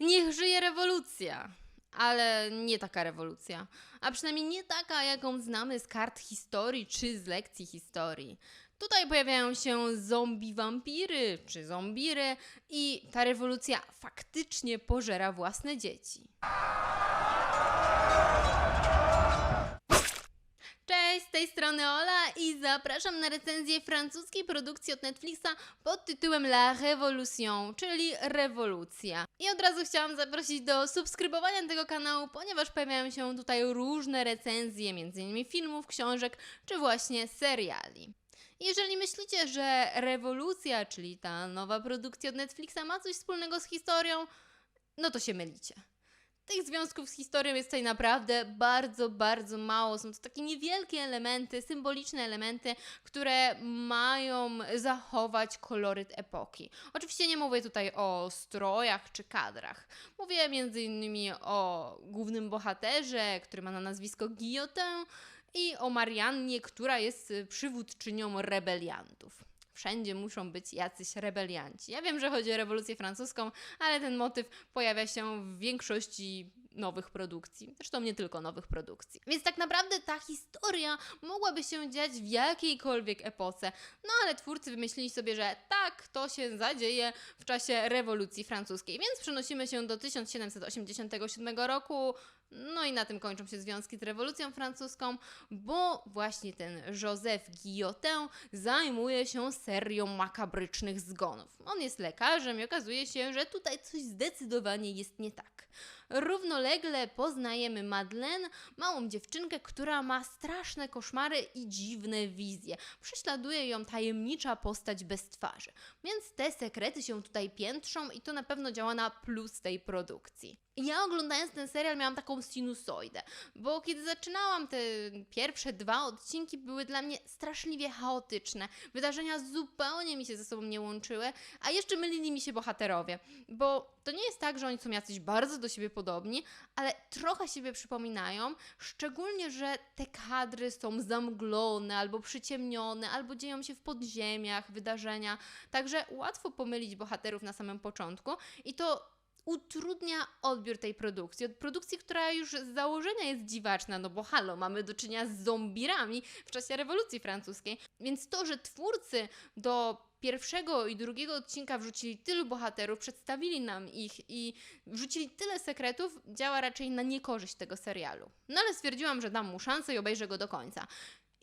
Niech żyje rewolucja! Ale nie taka rewolucja. A przynajmniej nie taka, jaką znamy z kart historii czy z lekcji historii. Tutaj pojawiają się zombie wampiry czy zombiry i ta rewolucja faktycznie pożera własne dzieci. Cześć, z tej strony Ola i zapraszam na recenzję francuskiej produkcji od Netflixa pod tytułem La Révolution, czyli rewolucja. I od razu chciałam zaprosić do subskrybowania tego kanału, ponieważ pojawiają się tutaj różne recenzje, m.in. filmów, książek czy właśnie seriali. Jeżeli myślicie, że rewolucja, czyli ta nowa produkcja od Netflixa ma coś wspólnego z historią, no to się mylicie. Tych związków z historią jest tutaj naprawdę bardzo, bardzo mało. Są to takie niewielkie elementy, symboliczne elementy, które mają zachować koloryt epoki. Oczywiście nie mówię tutaj o strojach czy kadrach. Mówię między innymi o głównym bohaterze, który ma na nazwisko Guillotin i o Mariannie, która jest przywódczynią rebeliantów. Wszędzie muszą być jacyś rebelianci. Ja wiem, że chodzi o rewolucję francuską, ale ten motyw pojawia się w większości nowych produkcji. Zresztą nie tylko nowych produkcji. Więc tak naprawdę ta historia mogłaby się dziać w jakiejkolwiek epoce. No ale twórcy wymyślili sobie, że tak, to się zadzieje w czasie rewolucji francuskiej. Więc przenosimy się do 1787 roku. No i na tym kończą się związki z rewolucją francuską, bo właśnie ten Joseph Guillotin zajmuje się serią makabrycznych zgonów. On jest lekarzem i okazuje się, że tutaj coś zdecydowanie jest nie tak. Równolegle poznajemy Madeleine, małą dziewczynkę, która ma straszne koszmary i dziwne wizje. Prześladuje ją tajemnicza postać bez twarzy. Więc te sekrety się tutaj piętrzą i to na pewno działa na plus tej produkcji. Ja oglądając ten serial miałam taką sinusoidę, bo kiedy zaczynałam te pierwsze dwa odcinki były dla mnie straszliwie chaotyczne. Wydarzenia zupełnie mi się ze sobą nie łączyły, a jeszcze mylili mi się bohaterowie, bo to nie jest tak, że oni są jacyś bardzo do siebie podobni, ale trochę siebie przypominają, szczególnie, że te kadry są zamglone albo przyciemnione, albo dzieją się w podziemiach wydarzenia, także łatwo pomylić bohaterów na samym początku i to utrudnia odbiór tej produkcji. Od produkcji, która już z założenia jest dziwaczna, no bo halo, mamy do czynienia z zombirami w czasie rewolucji francuskiej. Więc to, że twórcy do pierwszego i drugiego odcinka wrzucili tylu bohaterów, przedstawili nam ich i wrzucili tyle sekretów, działa raczej na niekorzyść tego serialu. No ale stwierdziłam, że dam mu szansę i obejrzę go do końca.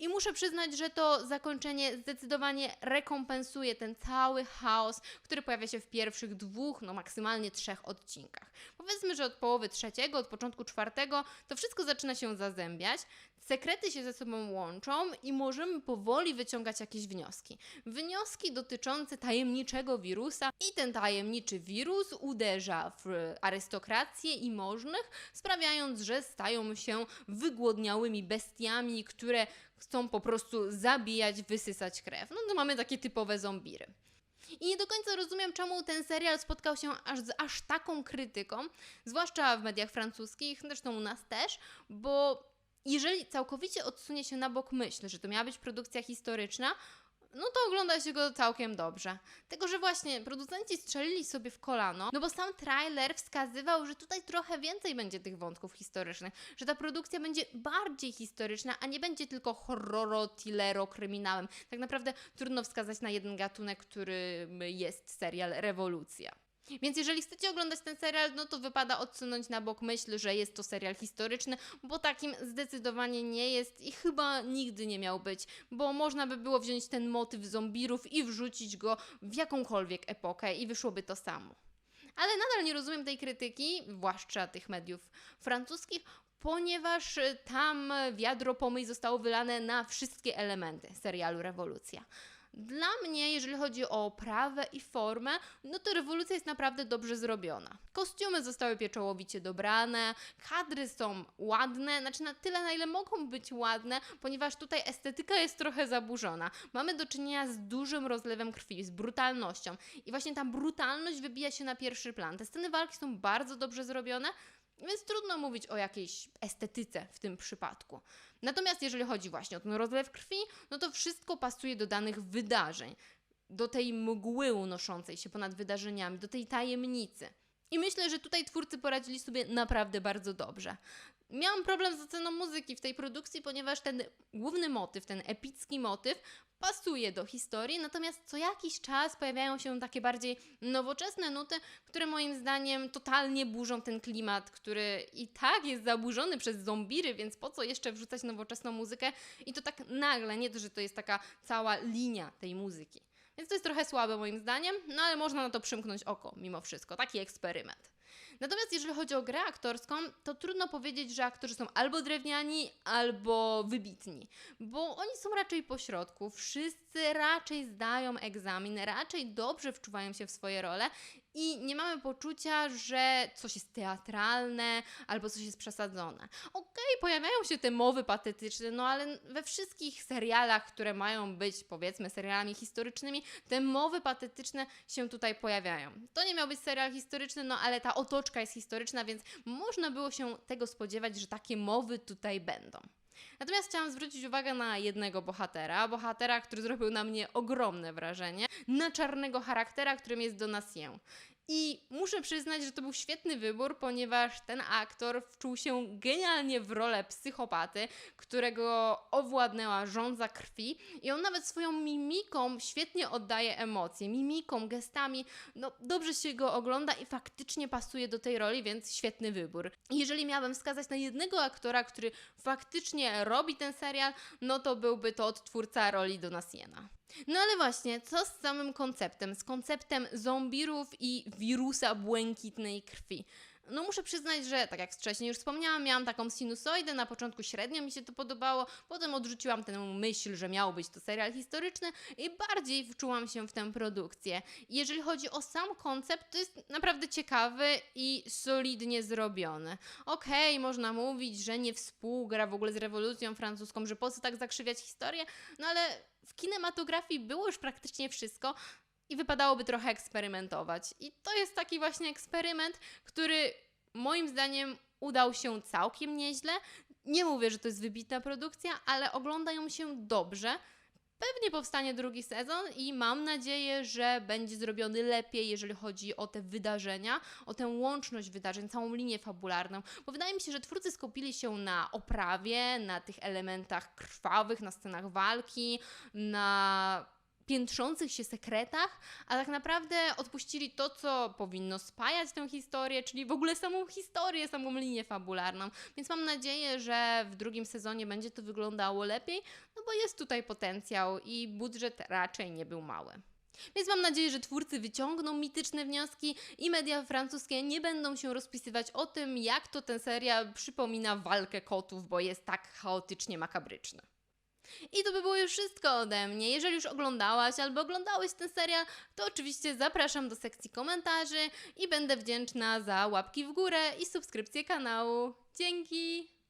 I muszę przyznać, że to zakończenie zdecydowanie rekompensuje ten cały chaos, który pojawia się w pierwszych dwóch, no maksymalnie trzech odcinkach. Powiedzmy, że od połowy trzeciego, od początku czwartego, to wszystko zaczyna się zazębiać, sekrety się ze sobą łączą i możemy powoli wyciągać jakieś wnioski. Wnioski dotyczące tajemniczego wirusa i ten tajemniczy wirus uderza w arystokrację i możnych, sprawiając, że stają się wygłodniałymi bestiami, które chcą po prostu zabijać, wysysać krew. No to mamy takie typowe zombiry. I nie do końca rozumiem, czemu ten serial spotkał się aż z aż taką krytyką, zwłaszcza w mediach francuskich, zresztą u nas też, bo jeżeli całkowicie odsunie się na bok myśl, że to miała być produkcja historyczna, no to ogląda się go całkiem dobrze. Tylko, że właśnie producenci strzelili sobie w kolano, no bo sam trailer wskazywał, że tutaj trochę więcej będzie tych wątków historycznych, że ta produkcja będzie bardziej historyczna, a nie będzie tylko horroro, kryminałem. Tak naprawdę trudno wskazać na jeden gatunek, którym jest serial Rewolucja. Więc jeżeli chcecie oglądać ten serial, no to wypada odsunąć na bok myśl, że jest to serial historyczny, bo takim zdecydowanie nie jest i chyba nigdy nie miał być, bo można by było wziąć ten motyw zombirów i wrzucić go w jakąkolwiek epokę i wyszłoby to samo. Ale nadal nie rozumiem tej krytyki, zwłaszcza tych mediów francuskich, ponieważ tam wiadro pomyj zostało wylane na wszystkie elementy serialu Rewolucja. Dla mnie, jeżeli chodzi o oprawę i formę, no to rewolucja jest naprawdę dobrze zrobiona. Kostiumy zostały pieczołowicie dobrane, kadry są ładne, znaczy na tyle, na ile mogą być ładne, ponieważ tutaj estetyka jest trochę zaburzona. Mamy do czynienia z dużym rozlewem krwi, z brutalnością i właśnie ta brutalność wybija się na pierwszy plan. Te sceny walki są bardzo dobrze zrobione, więc trudno mówić o jakiejś estetyce w tym przypadku. Natomiast jeżeli chodzi właśnie o ten rozlew krwi, no to wszystko pasuje do danych wydarzeń, do tej mgły unoszącej się ponad wydarzeniami, do tej tajemnicy. I myślę, że tutaj twórcy poradzili sobie naprawdę bardzo dobrze. Miałam problem z oceną muzyki w tej produkcji, ponieważ ten główny motyw, ten epicki motyw pasuje do historii, natomiast co jakiś czas pojawiają się takie bardziej nowoczesne nuty, które moim zdaniem totalnie burzą ten klimat, który i tak jest zaburzony przez zombiry, więc po co jeszcze wrzucać nowoczesną muzykę i to tak nagle, nie to, że to jest taka cała linia tej muzyki. Więc to jest trochę słabe moim zdaniem, no ale można na to przymknąć oko mimo wszystko, taki eksperyment. Natomiast jeżeli chodzi o grę aktorską, to trudno powiedzieć, że aktorzy są albo drewniani, albo wybitni, bo oni są raczej pośrodku. Wszyscy raczej zdają egzamin, raczej dobrze wczuwają się w swoje role i nie mamy poczucia, że coś jest teatralne albo coś jest przesadzone. Okej, pojawiają się te mowy patetyczne, no ale we wszystkich serialach, które mają być powiedzmy serialami historycznymi, te mowy patetyczne się tutaj pojawiają. To nie miał być serial historyczny, no ale ta otoczka jest historyczna, więc można było się tego spodziewać, że takie mowy tutaj będą. Natomiast chciałam zwrócić uwagę na jednego bohatera, bohatera, który zrobił na mnie ogromne wrażenie, na czarnego charaktera, którym jest Donatien. I muszę przyznać, że to był świetny wybór, ponieważ ten aktor wczuł się genialnie w rolę psychopaty, którego owładnęła żądza krwi i on nawet swoją mimiką świetnie oddaje emocje, mimiką, gestami, no dobrze się go ogląda i faktycznie pasuje do tej roli, więc świetny wybór. Jeżeli miałabym wskazać na jednego aktora, który faktycznie robi ten serial, no to byłby to odtwórca roli Donatiena. No ale właśnie, co z samym konceptem? Z konceptem zombirów i wirusa błękitnej krwi. No muszę przyznać, że tak jak wcześniej już wspomniałam, miałam taką sinusoidę, na początku średnio mi się to podobało, potem odrzuciłam tę myśl, że miał być to serial historyczny i bardziej wczułam się w tę produkcję. Jeżeli chodzi o sam koncept, to jest naprawdę ciekawy i solidnie zrobiony. Okej, można mówić, że nie współgra w ogóle z rewolucją francuską, że po co tak zakrzywiać historię, no ale w kinematografii było już praktycznie wszystko i wypadałoby trochę eksperymentować. I to jest taki właśnie eksperyment, który moim zdaniem udał się całkiem nieźle. Nie mówię, że to jest wybitna produkcja, ale oglądają się dobrze. Pewnie powstanie drugi sezon i mam nadzieję, że będzie zrobiony lepiej, jeżeli chodzi o te wydarzenia, o tę łączność wydarzeń, całą linię fabularną, bo wydaje mi się, że twórcy skupili się na oprawie, na tych elementach krwawych, na scenach walki, na piętrzących się sekretach, a tak naprawdę odpuścili to, co powinno spajać tę historię, czyli w ogóle samą historię, samą linię fabularną. Więc mam nadzieję, że w drugim sezonie będzie to wyglądało lepiej, no bo jest tutaj potencjał i budżet raczej nie był mały. Więc mam nadzieję, że twórcy wyciągną mityczne wnioski i media francuskie nie będą się rozpisywać o tym, jak to ten serial przypomina walkę kotów, bo jest tak chaotycznie makabryczny. I to by było już wszystko ode mnie. Jeżeli już oglądałaś albo oglądałeś ten serial, to oczywiście zapraszam do sekcji komentarzy i będę wdzięczna za łapki w górę i subskrypcję kanału. Dzięki!